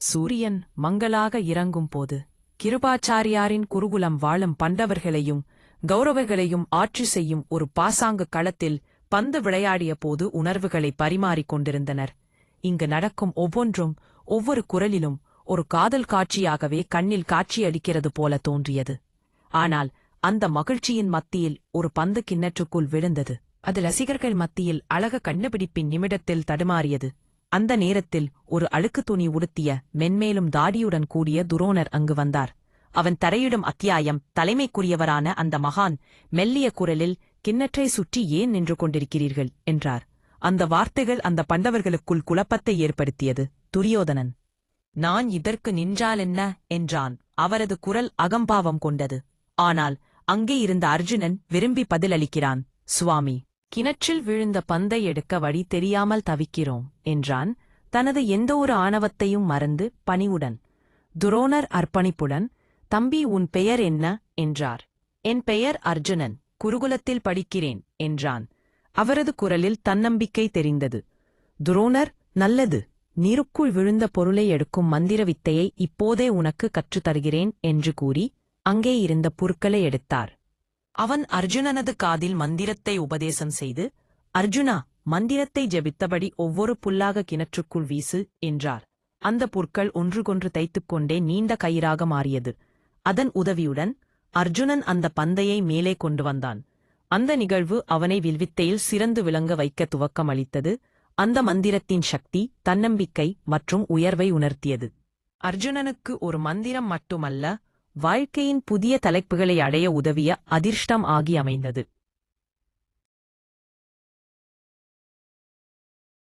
சூரியன் மங்களாக இறங்கும் போது கிருபாச்சாரியாரின் குருகுலம் வாழும் பண்டவர்களையும் கௌரவர்களையும் ஆட்சி செய்யும் ஒரு பாசாங்கு களத்தில் பந்து விளையாடிய போது உணர்வுகளை பரிமாறிக் கொண்டிருந்தனர். இங்கு நடக்கும் ஒவ்வொன்றும் ஒவ்வொரு குரலிலும் ஒரு காதல் காட்சியாகவே கண்ணில் காட்சியளிக்கிறது போல தோன்றியது. ஆனால் அந்த மகிழ்ச்சியின் மத்தியில் ஒரு பந்து கிண்ணற்றுக்குள் விழுந்தது. அது ரசிகர்கள் மத்தியில் அழக கண்டுபிடிப்பின் நிமிடத்தில் தடுமாறியது. அந்த நேரத்தில் ஒரு அழுக்கு துணி உடுத்திய மென்மேலும் தாடியுடன் கூடிய துரோணர் அங்கு வந்தார். அவன் தரையிடும் அத்தியாயம் தலைமைக்குரியவரான அந்த மகான் மெல்லிய குரலில் கிண்ணற்றை சுற்றி ஏன் நின்று கொண்டிருக்கிறீர்கள்? என்றார். அந்த வார்த்தைகள் அந்த பண்டவர்களுக்குள் குழப்பத்தை ஏற்படுத்தியது. துரியோதனன் நான் இதற்கு நின்றாலென்ன என்றான். அவரது குரல் அகம்பாவம் கொண்டது. ஆனால் அங்கே இருந்த அர்ஜுனன் விரும்பி பதிலளிக்கிறான் சுவாமி கிணற்றில் விழுந்த பந்தை எடுக்க வழி தெரியாமல் தவிக்கிறோம் என்றான் தனது எந்தவொரு ஆணவத்தையும் மறந்து பணிவுடன். துரோணர் அர்ப்பணிப்புடன் தம்பி உன் பெயர் என்ன? என்றார். என் பெயர் அர்ஜுனன் குருகுலத்தில் படிக்கிறேன் என்றான். அவரது குரலில் தன்னம்பிக்கை தெரிந்தது. துரோணர் நல்லது. நீருக்குள் விழுந்த பொருளை எடுக்கும் மந்திர வித்தையை இப்போதே உனக்கு கற்றுத் தருகிறேன் என்று கூறி அங்கே இருந்த புற்களை எடுத்தார். அவன் அர்ஜுனனது காதில் மந்திரத்தை உபதேசம் செய்து அர்ஜுனா மந்திரத்தை ஜெபித்தபடி ஒவ்வொரு புல்லாக கிணற்றுக்குள் வீசு என்றார். அந்த புற்கள் ஒன்றுகொன்று தைத்துக் கொண்டே நீண்ட கயிறாக மாறியது. அதன் உதவியுடன் அர்ஜுனன் அந்த பந்தையை மேலே கொண்டு வந்தான். அந்த நிகழ்வு அவனை வில்வித்தையில் சிறந்து விளங்க வைக்க துவக்கம் அளித்தது அந்த மந்திரத்தின் சக்தி தன்னம்பிக்கை மற்றும் உயர்வை உணர்த்தியது. அர்ஜுனனுக்கு ஒரு மந்திரம் மட்டுமல்ல வாழ்க்கையின் புதிய தலைப்புகளை அடைய உதவிய அதிர்ஷ்டம் ஆகி அமைந்தது.